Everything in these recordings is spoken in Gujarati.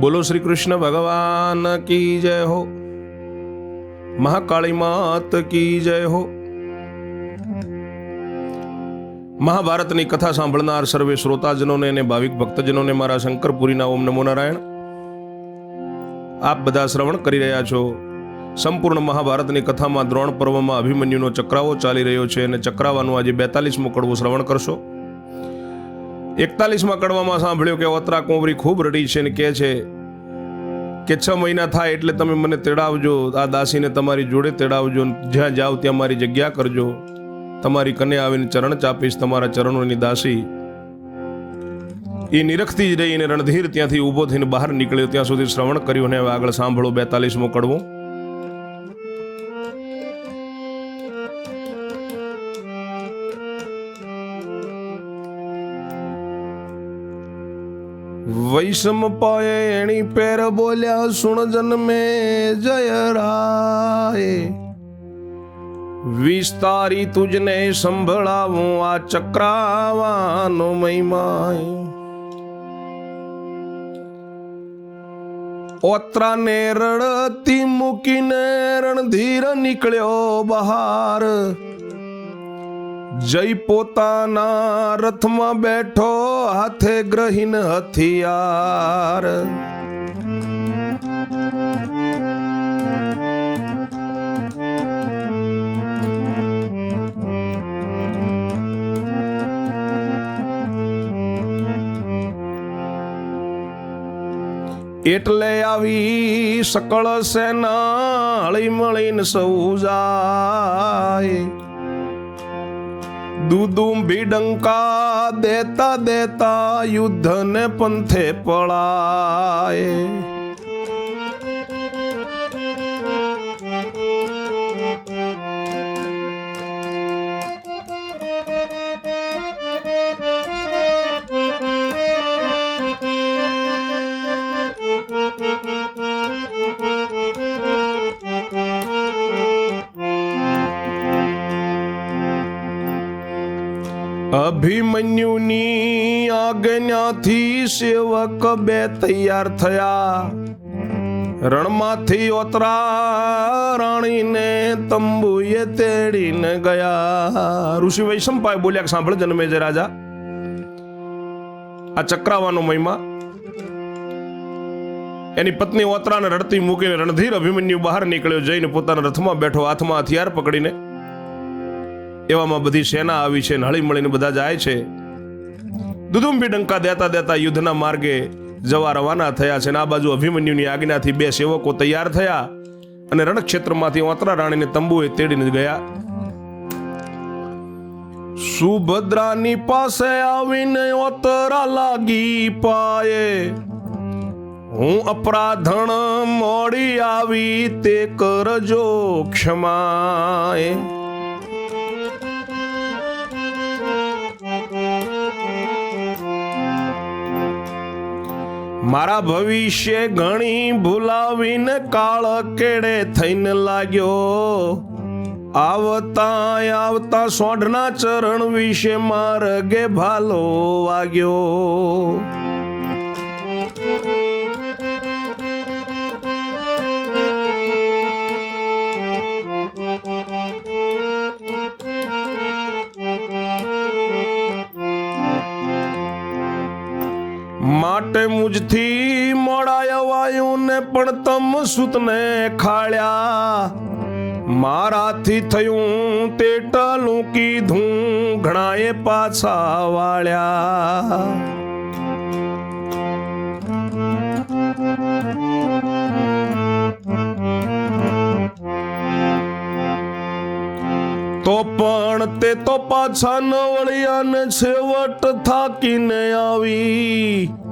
બોલો શ્રી કૃષ્ણ ભગવાન કી જય હો? મહાકાળી માત કી જય હો? મહાભારતની કથા સાંભળનાર સર્વે શ્રોતાજનોને અને ભાવિક ભક્તજનોને મારા શંકરપુરીના ઓમ નમો નારાયણ. આપ બધા શ્રવણ કરી રહ્યા છો. સંપૂર્ણ મહાભારતની કથામાં દ્રોણ પર્વમાં અભિમન્યુનો ચક્રાવો ચાલી રહ્યો છે અને ચક્રાવાનું આજે બેતાલીસ કડવું શ્રવણ કરશો. એકતાલીસમાં કડવામાં સાંભળ્યું કે ઓતરા કોંવરી ખૂબ રડી છે અને કહે છે કે છ મહિના થાય એટલે તમે મને તેડાવજો, આ દાસીને તમારી જોડે તેડાવજો જ્યાં જાઓ ત્યાં મારી જગ્યા કરજો. તમારી કને આવીને ચરણ ચાપીશ, તમારા ચરણોની દાસી. એ નિરખતી જ રહીને રણધીર ત્યાંથી ઊભો થઈને બહાર નીકળ્યો, ત્યાં સુધી શ્રવણ કર્યું અને હવે આગળ સાંભળો બેતાલીસમું કડવું. વૈષમ પાયે એણી પેર બોલ્યા, સુણ જન્મે જય રાય. વિસ્તારી તુજને સંભળાવું આ ચક્રાવાનો મહિમાય. ઓત્રાને રડતી મૂકીને રણધીર નીકળ્યો બહાર. જય પોતાના રથમાં બેઠો હાથે ગ્રહીન હથિયાર. એટલે આવી સકળ સેના હળી મળીને સૌ જાય. દુદુંભી ડંકા દેતા દેતા યુદ્ધને પંથે પળાય અભિમન્યુની આજ્ઞાથી સેવક બે તૈયાર થયા. રણમાંથી ઓતરા રાણીને તંબુએ તેડીને ગયા. ઋષિ વૈશંપાએ બોલ્યા સાંભળ જન્મે જે રાજા. આ ચક્રાવાનો મહિમા. એની પત્ની ઓતરાને રડતી મૂકીને રણધીર અભિમન્યુ બહાર નીકળ્યો જઈને પોતાના રથમાં બેઠો હાથમાં હથિયાર પકડીને એવામાં બધી સેના આવી છે હળી મળીને બધા જાય છે. દુદુંબી ડંકા દેતા દેતા યુદ્ધના માર્ગે જવા રવાના થયા છે અને આ બાજુ અભિમન્યુની આજ્ઞાથી બે સેવકો તૈયાર થયા અને રણક્ષેત્રમાંથી ઓતરા રાણીને તંબુએ તેડીને ગયા. સુભદ્રાની પાસે આવીને ઓતરા લાગી પાયે. હું અપરાધણ મોડી આવી, તે કરજો ક્ષમાએ. મારા ભવિષ્ય ઘણી ભૂલાવીને કાળ કેડે થઈને લાગ્યો. આવતા આવતા સોઢના ચરણ વિશે માર્ગે ભાલો વાગ્યો. મુજથી મોડાય વાયું ને પણ તમ સુતને ખાળ્યા. મારાથી થયું તે ટલું કીધું ઘણાએ પાછા વાળ્યા. તો પણ તે તો પાછા ન વળ્યા ને છેવટ થાકીને આવી.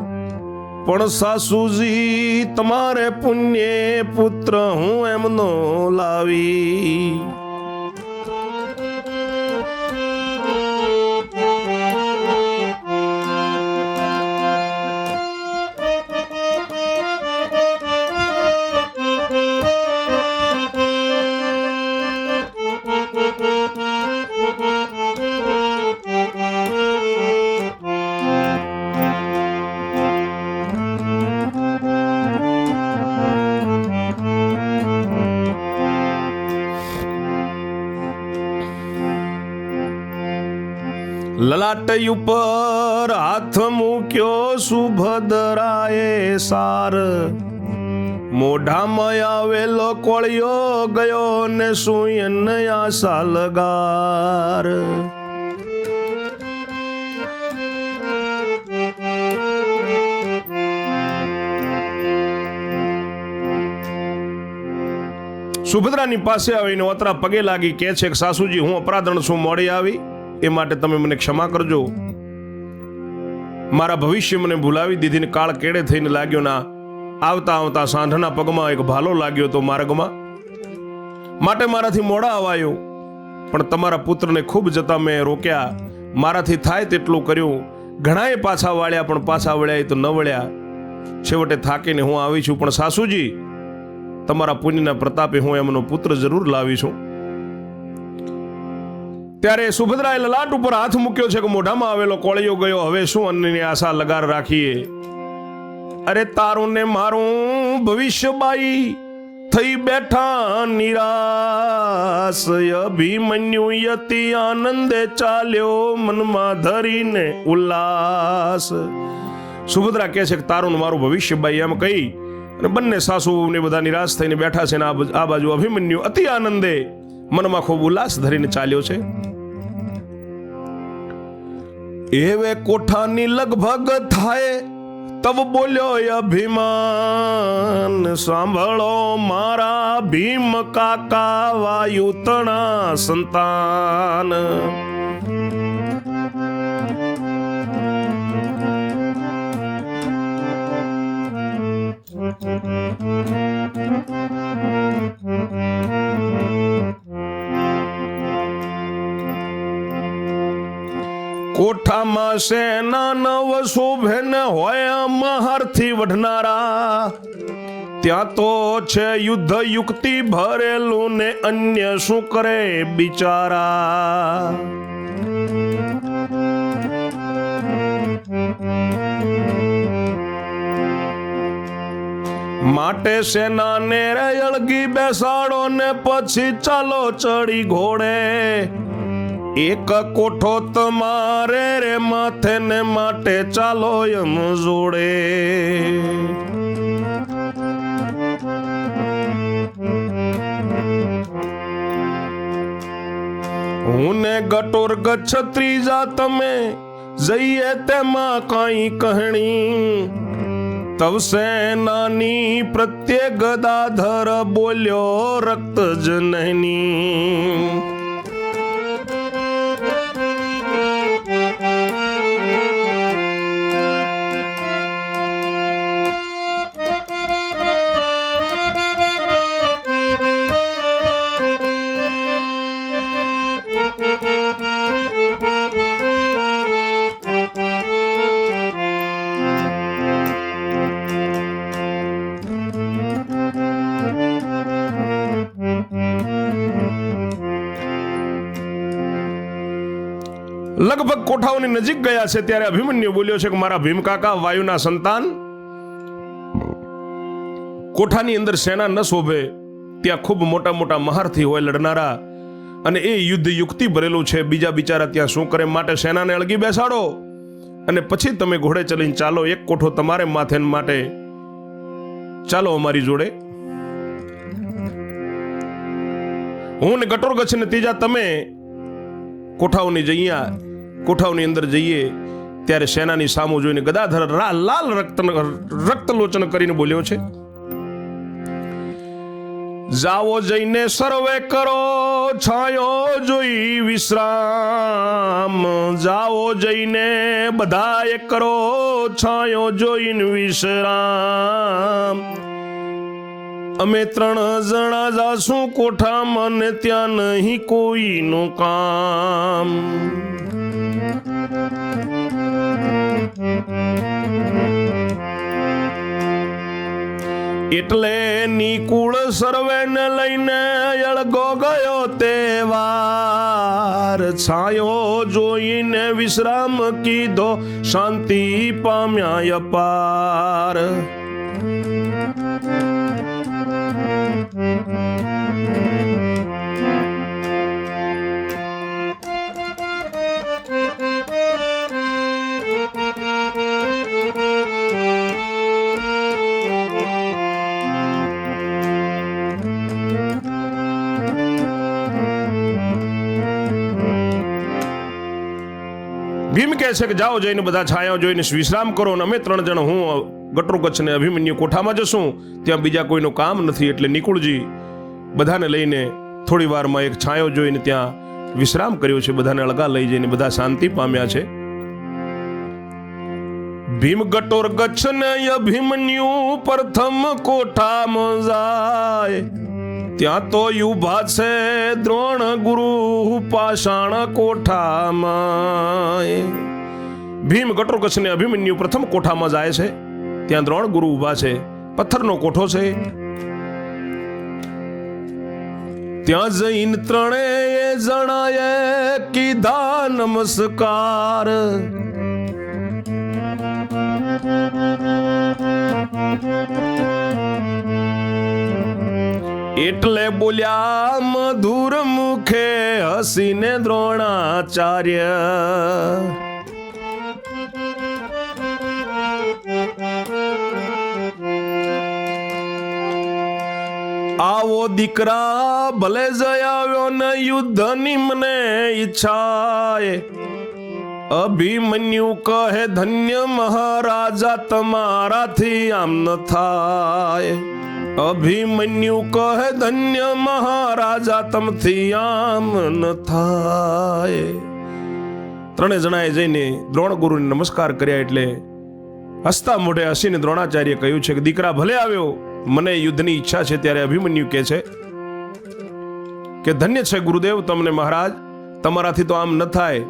પણ સાસુજી તમારે પુણ્ય પુત્ર હું એમનો લાવી. લલાટ ઉપર હાથ મૂક્યો સુભદ્રાએ સાર. મોઢામાં આવેલો કોળિયો ગયો ને સુયન આશા લગાર. સુભદ્રાની પાસે આવીને ઓતરા પગે લાગી કે છે કે, સાસુજી, હું અપરાધણ છું, મોડી આવી. એ માટે તમે મને ક્ષમા કરજો. મારા ભવિષ્ય મને ભૂલાવી દીધી ને કાળ કેડે થઈને લાગ્યો ના. આવતા આવતા સાંઢના પગમાં એક ભાલો લાગ્યો તો માર્ગમાં. માટે મારાથી મોડા અવાયો. પણ તમારા પુત્રને ખૂબ જતા મેં રોક્યા. મારાથી થાય તેટલું કર્યું. ઘણાએ પાછા વાળ્યા, પણ પાછા વળ્યા તો ન વળ્યા. છેવટે થાકીને હું આવી છું. પણ સાસુજી, તમારા પુણ્યના પ્રતાપે હું એમનો પુત્ર જરૂર લાવી છું. ત્યારે સુભદ્રાએ લલાટ ઉપર હાથ મૂક્યો છે કે મોઢામાં આવેલો કોળિયો ગયો. હવે શું અન્નની આશા લગાર રાખીએ? અરે તારું ને મારું ભવિષ્ય બાઈ થઈ બેઠા નિરાશ. અભિમન્યુ યતિ આનંદે ચાલ્યો મનમાં ધરીને ઉલ્લાસ. સુભદ્રા કહે છે કે તારું મારું ભવિષ્ય બાઈ એમ કહી અને બંને સાસુ ને બધા નિરાશ થઈને બેઠા છે ને આ બાજુ અભિમન્યુ અતિ આનંદે મનમાં ખૂબ ઉલ્લાસ ધરીને ચાલ્યો છે. એવે કોઠાની લગભગ થાય તબ બોલ્યો અભિમાન. સાંભળો મારા ભીમ કાકા વાયુતણા સંતાન. કોઠામાં સેના નવ શોભે ને હોય મહારથી વઢનારા. ત્યાં તો છે યુદ્ધ યુક્તિ ભરેલું ને અન્ય શું કરે બિચારા? માટે સેનાને અળગી બેસાડો ને પછી ચાલો ચડી ઘોડે. એક કોઠો તમારે રે માથે ને માટે ચાલો એમ જોડે. હું ને ગટોર ગચ્છત્રીજા તમે જઈએ તેમાં કઈ કહણી. તવસે નાની પ્રત્યે ગદાધર બોલ્યો રક્ત જનની લગભગ કોઠાઓની નજીક ગયા છે ત્યારે અભિમન્યુ બોલ્યો છે કે મારા ભીમકાકા વાયુના સંતાન કોઠાની અંદર સેના ન શોભે, ત્યાં ખૂબ મોટા મોટા મહારથી હોય લડનારા અને એ યુદ્ધ યુક્તિ ભરેલું છે. બીજા બિચારા ત્યાં શું કરે માટે સેનાને અળગી બેસાડો અને પછી તમે ઘોડે ચલીને ચાલો, એક કોઠો તમારે માથે માટે. ચાલો અમારી જોડે. હું ને ગટોર ગચ્છ ને ત્રીજા તમે કોઠાઓની જઈએ કોઠાઓની અંદર જઈએ, ત્યારે સેનાની સામો જોઈને ગદાધર લાલ રક્ત, રક્તલોચન કરીને બોલ્યો છે જાવો જઈને સર્વે કરો, છાયો જોઈ વિશ્રામ. જાવો જઈને બધાએ કરો, છાયો જોઈને વિશ્રામ. અમે ત્રણ જણા જાશું કોઠામાં ને ત્યાં નહીં કોઈનું કામ. એટલે નિકુળ સર્વેને લઈને અળગો ગયો તેવાર છાયો જોઈને વિશ્રામ કીધો શાંતિ પામ્યા અપાર કહે છે કે જાઓ જઈને બધા છાયા જોઈને વિશ્રામ કરો અને અમે ત્રણ જણ હું, ગટરો કચ્છ ને અભિમન્યુ કોઠામાં જશું. ત્યાં બીજા કોઈનું કામ નથી એટલે નિકુળજી બધાને લઈને થોડી વારમાં એક છાંયો જોઈને ત્યાં વિશ્રામ કર્યો છે. બધાને અળગા લઈ જઈને બધા શાંતિ પામ્યા છે. ભીમ ગટોર ગચ્છ ને અભિમન્યુ પ્રથમ કોઠામાં જાય. ત્યાં તો યુભા છે દ્રોણ ગુરુ પાષાણ કોઠામાં. ભીમ ગટોર અભિમન્યુ પ્રથમ કોઠામાં જાય છે. ત્યાં દ્રોણ ગુરુ ઊભા છે. પથ્થરનો કોઠો છે. ત્યાં જઈને ત્રણેય જણાએ કીધા નમસ્કાર. એટલે બોલ્યા, મધુર મુખે હસીને દ્રોણાચાર્ય. આવો દીકરા, ભલે જયાવ્યો ને યુદ્ધની મને ઈચ્છાએ. અભિમન્યુ કહે, ધન્ય મહારાજા, તમારાથી આમ ન થાય. અભિમન્યુ કહે, ધન્ય મહારાજા, તમથી આમ ન થાય. ત્રણે જણાએ જઈને દ્રોણ ગુરુને નમસ્કાર કર્યા એટલે હસતા મોઢે હસીને દ્રોણાચાર્ય કહ્યું છે કે, દીકરા, ભલે આવ્યો મને યુદ્ધની ઈચ્છા છે ત્યારે અભિમન્યુ કહે છે કે ધન્ય છે ગુરુદેવ તમને મહારાજ, તમારાથી તો આમ ન થાય.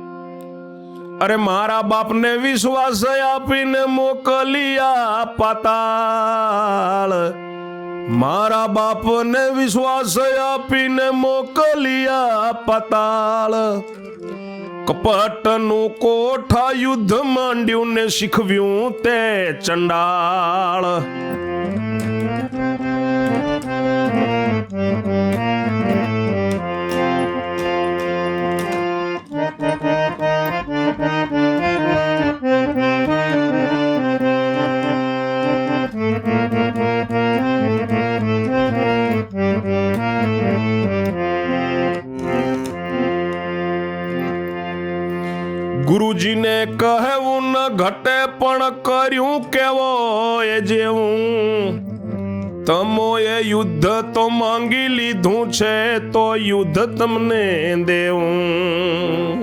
અરે મારા બાપને વિશ્વાસ આપીને મોકલિયા પાતાળ. મારા બાપને વિશ્વાસ આપીને મોકલિયા પાતાળ. કપટનું કોઠા યુદ્ધ માંડ્યું ને શીખવ્યું તે ચંડાળ. ઘટે પણ કર્યું કેવો એ જેવું તમોએ યુદ્ધ તો માંગી લીધું છે, તો યુદ્ધ તમને દેવું.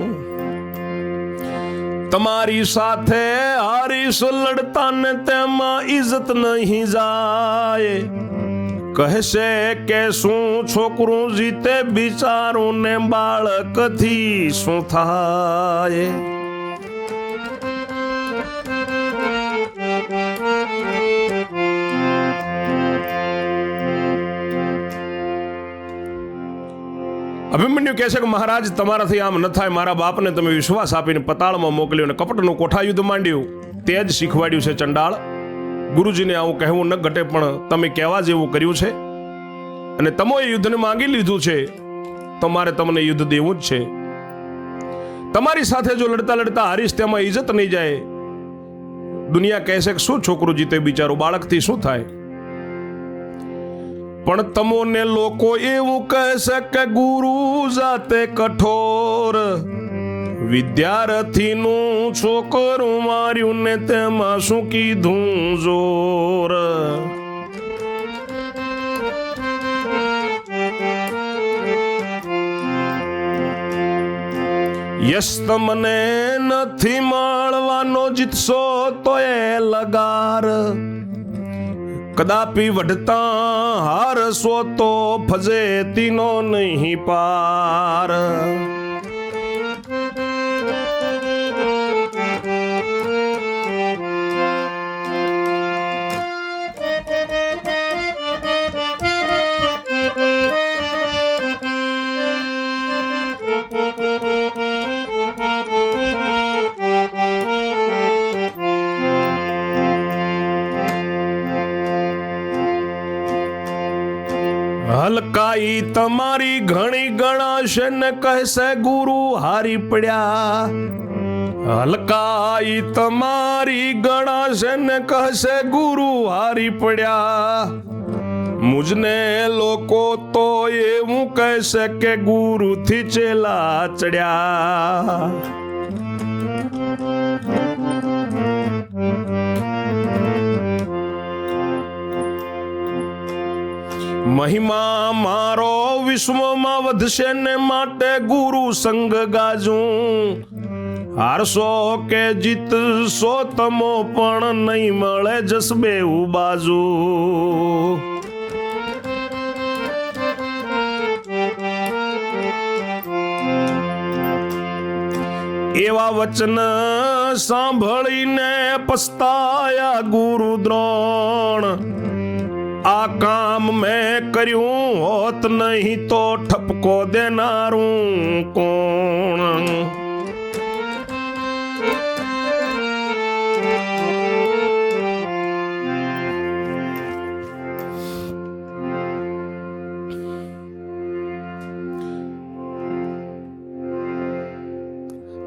તમારી સાથે હારીશ લડતા ને તેમાં ઇજ્જત નહીં જાય. કહેશે કે શું છોકરું જીતે બિચારું ને બાળકથી શું થાય? અભિમન્યુ કહે છે કે મહારાજ, તમારાથી આમ ન થાય, મારા બાપને તમે વિશ્વાસ આપીને પતાળમાં મોકલ્યો અને કપટનું કોઠા યુદ્ધ માંડ્યું. તે જ શીખવાડ્યું છે ચંડાળ. ગુરુજીને આવું કહેવું ન ઘટે, પણ તમે કહેવા જેવું કર્યું છે. અને તમોએ યુદ્ધને માંગી લીધું છે. તો મારે તમને યુદ્ધ દેવું જ છે. તમારી સાથે જો લડતા લડતા હારીશ, તેમાં ઇજ્જત નહીં જાય. દુનિયા કહેશે કે શું છોકરું જીતે બિચારું? બાળકથી શું થાય? પણ તમોને લોકો એવું કહેશે કે ગુરુ જાતે કઠોર. વિદ્યાર્થીનું છોકરું માર્યું ને તેમાં શું કીધું જોર. યશ તમને નથી માળવાનો જીતશો તો એ લગાર. કદાપી વઢતા હારશો તો ફજેતીનો નહીં પાર. હલકાઈ તમારી ઘણી ગણાશે ને કહેશે ગુરુ હારી પડ્યા. હલકાઈ તમારી ગણાશે ને કહેશે ગુરુ હારી પડ્યા. મુજને લોકો તો એવું કહેશે કે ગુરુથી ચેલા ચડ્યા. મહિમા મારો વિશ્વમાં વધશે ને માટે ગુરુ સંગ ગાજું. હારશો કે જીતશો તમો પણ નહીં મળે જસબે બાજુ. એવા વચન સાંભળીને પસ્તાયા ગુરુ દ્રોણ. આ કામ મેં કર્યું હોત નહીં તો ઠપકો દેનારું કોણ?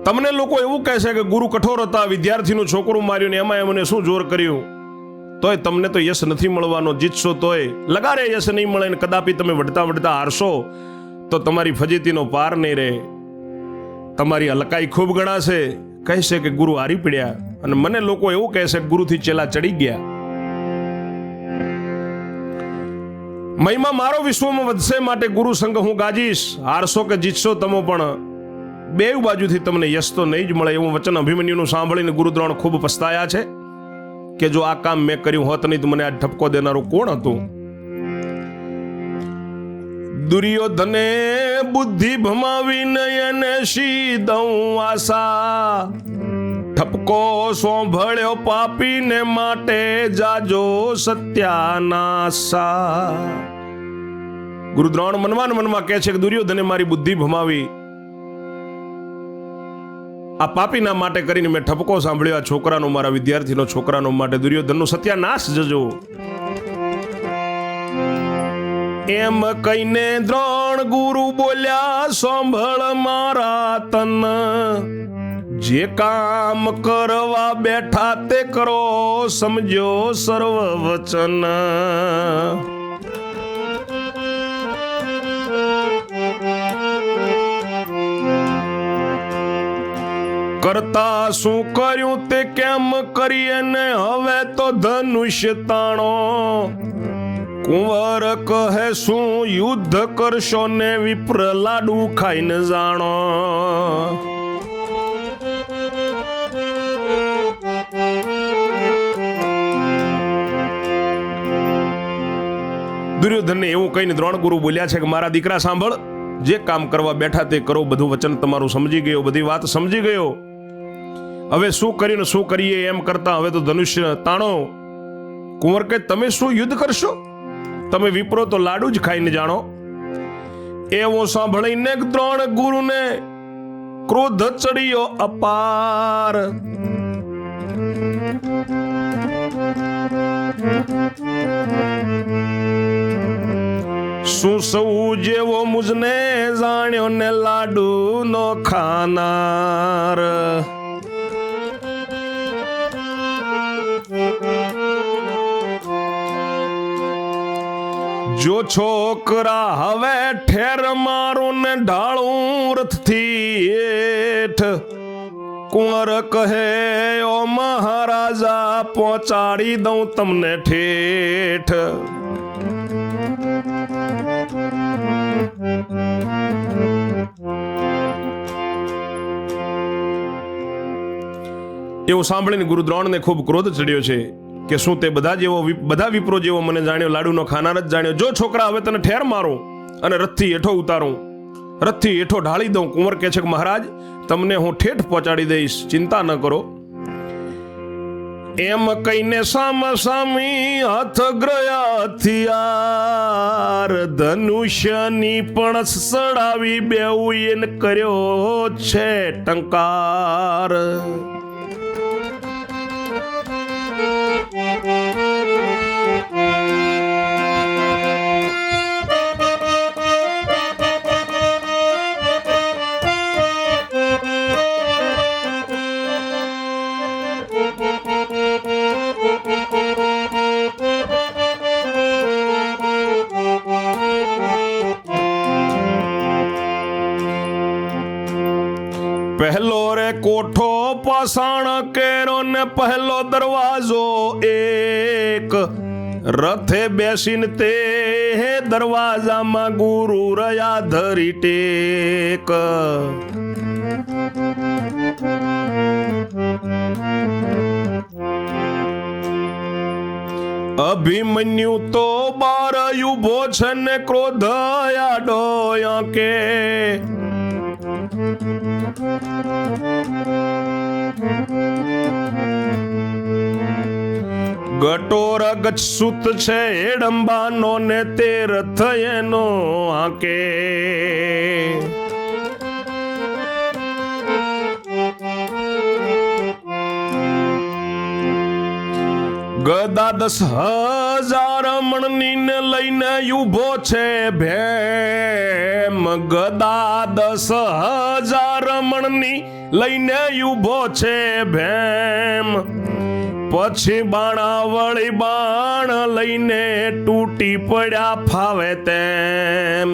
તમને લોકો એવું કહે છે કે ગુરુ કઠોર હતા, વિદ્યાર્થીનું છોકરું માર્યું ને એમાં એમને શું જોર કર્યું? તોય તમને તો યશ નથી મળવાનો, જીતશો તોય. લગારે યશ નહીં મળે ને કદાપી તમે વડતા વડતા હારશો, તો તમારી ફજીતીનો પાર નહીં રહે. તમારી અલકાઈ ખૂબ ગણાશે. કહેશે કે ગુરુ હારી પડ્યા. અને મને લોકો એવું કહેશે, ગુરુથી ચેલા ચડી ગયા. મહિમા મારો વિશ્વમાં વધશે માટે ગુરુ સંઘ હું ગાજીશ. હારશો કે જીતશો તમો પણ. બે બાજુથી તમને યશ તો નહીં જ મળે એવું વચન અભિમન્યુનું સાંભળીને ગુરુદ્રોણ ખૂબ પસ્તાયા છે. કે જો આ કામ મેં કર્યું હોત નહીં તો મને આ ઠપકો દેનારું કોણ હતું? દુર્યોધને બુદ્ધિ ભમાવી નયને શી દઉં આશા? ઠપકો સોંભળ્યો પાપીને માટે જાજો સત્યાનાશા. ગુરુદ્રોણ મનમાં ને મનમાં કહે છે કે દુર્યોધને મારી બુદ્ધિ ભમાવી આ પાપીના માટે કરીને મેં ઠપકો સાંભળ્યો. આ છોકરાનો, મારા વિદ્યાર્થીનો છોકરાનો માટે દુર્યોધનનો સત્યાનાશ જજો. એમ કહીને દ્રોણ ગુરુ બોલ્યા, સાંભળ મારા તન. જે કામ કરવા બેઠા તે કરો, સમજો સર્વ વચન કરતા શું કર્યું તે કેમ કરીએ ને હવે તો ધનુષ્ય તાણો? કુંવર કહે શું યુદ્ધ કરશો ને વિપ્ર લાડુ ખાઈને જાણો? દુર્યોધનને એવું કહીને દ્રોણ ગુરુ બોલ્યા છે કે મારા દીકરા સાંભળ, જે કામ કરવા બેઠા તે કરો, બધું વચન તમારું સમજી ગયો, બધી વાત સમજી ગયો. હવે શું કરીને શું કરીએ એમ કરતા હવે તો ધનુષ્ય તાણો. કુંવર કે તમે શું યુદ્ધ કરશો? તમે વિપ્રો તો લાડુ જ ખાઈને જાણો. એવો સાંભળીને દ્રોણ ગુરુને ક્રોધ ચડ્યો અપાર. શું સૌ જેવો મુજને જાણ્યો ને લાડુ નો ખાનાર? છોકરા હવે ઠેર મારું ને ઢાળું રથથી એઠ કુંવર કહે, ઓ મહારાજા, પહોંચાડી દઉં તમને ઠેઠ. એવું સાંભળીને ગુરુ દ્રોણને ખૂબ ક્રોધ ચડ્યો છે. કે શું તે બધા જેવો બધા વિપ્રો જેવો મને જાણ્યો, લાડુનો ખાનાર જ જાણ્યો. જો છોકરા, હવે તને ઠેર મારું અને રથથી હેઠો ઉતારું. રથથી હેઠો ઢાળી દઉં. કુંવર કહે છે કે, મહારાજ, તમને હું ઠેઠ પહોંચાડી દઈશ. ચિંતા ન કરો. એમ કહીને સામ સામી હાથ ગ્રયા થિયાર ધનુષ્યની પણ સડાવી બેઉ એને કર્યો છે ટંકાર. પહેલો રે કોઠો પાષાણ કેરો ને પહેલો દરવાજો એક. રથે બેસીને તે હે દરવાજામાં ગુરુ રયા ધરી ટેક. અભિમન્યુ તો બાર યુભો છે ને ક્રોધ આડોયા કે. ગટોર ગચ્છુત છે એડંબાનો ને તે રથ એનો આંકે. ગદા દસ હજાર મણની લઈને ઊભો છે ભેમ. ગદા દસ હજાર મણની લઈને ઊભો છે ભેમ. પછી બાણા વળી બાણ લઈને તૂટી પડ્યા ફાવે તેમ.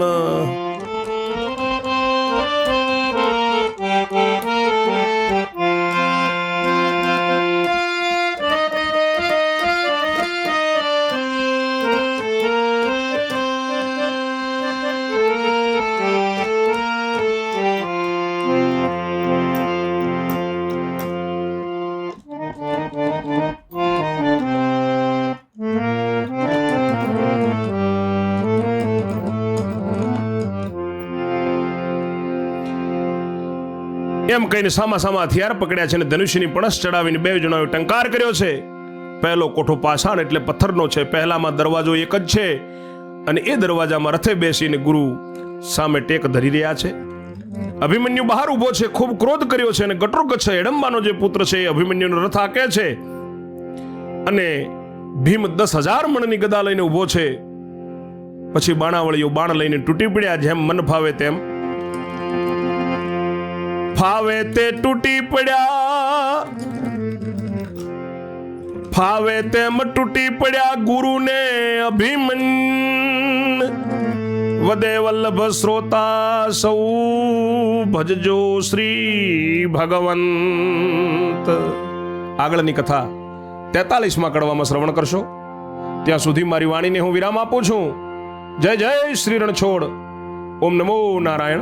એમ કહીને સામા સામા હથિયાર પકડ્યા છે અને ધનુષ્યની પણસ ચડાવીને બે જણાએ ટંકાર કર્યો છે. પહેલો કોઠો પાષાણ એટલે પથ્થરનો છે. પહેલામાં દરવાજો એક જ છે અને એ દરવાજામાં રથે બેસીને ગુરુ સામે ટેક ધરી રહ્યા છે. અભિમન્યુ બહાર ઊભો છે, ખૂબ ક્રોધ કર્યો છે અને ગટરોગ છે હેડંબાનો જે પુત્ર છે એ અભિમન્યુનો રથ આકે છે. અને ભીમ દસ હજાર મણની ગદા લઈને ઊભો છે. પછી બાણાવળીઓ બાણ લઈને તૂટી પડ્યા, જેમ મન ફાવે તેમ. ફાવે તે તૂટી પડ્યા. ફાવે તેમ તૂટી પડ્યા ગુરુને અભિમન. વદે વલ્લભ શ્રોતા સૌ ભજજો શ્રી ભગવંત. આગળની કથા તેતાલીસમાં કડવામાં શ્રવણ કરશો. ત્યાં સુધી મારી વાણીને હું વિરામ આપું છું. જય જય શ્રી રણછોડ ઓમ નમો નારાયણ.